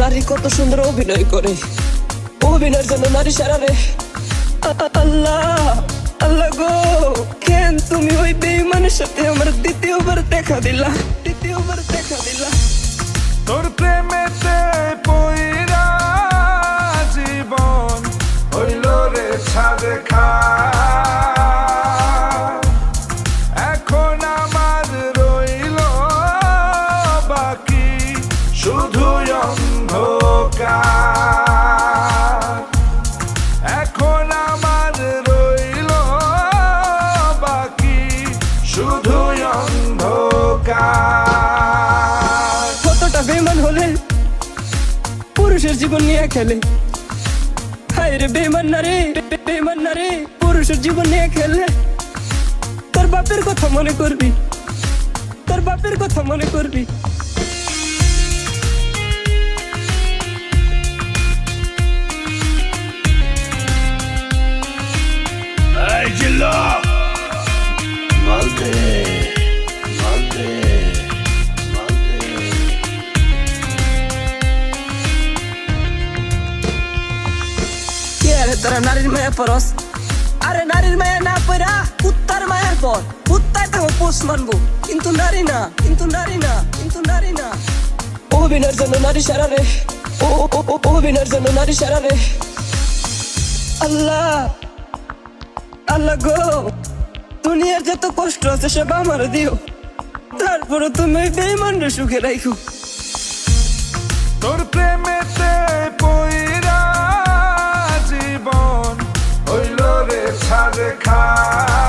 নারী কত সুন্দর অভিনয় করে। অভিনয়ের জন্য নারী সারারে আল্লাহ আল্লাহ গো, কেন তুমি ওই বেইমানের সাথে আমার দ্বিতীয়বার দেখা দিলা? শুধু অন্ধকার। এখন আমার রইল বাকি শুধু অন্ধকার। কতটা বেমান হলে পুরুষের জীবন নিয়ে খেলে? হায় রে বেমান না রে বেমান না রে, পুরুষের জীবন নিয়ে খেলে। তোর বাপের কথা মনে করবি, তোর বাপের কথা মনে করবি। তোরা নারীর মায়া পরস আরে নারীর মায়া না পড়া কুত্তার মায়ার পর কুত্তায় পোষ মানবো কিন্তু নারী না কিন্তু নারী না কিন্তু নারী না অভিনয়ের জন্য নারী সারারে ও অভিনয়ের জন্য নারী সারারে আল্লাহ আল্লাহ গো দুনিয়ার যত কষ্ট আছে সব আমার দিও। তারপরে তুমি বেইমানরে সুখে রাখো America.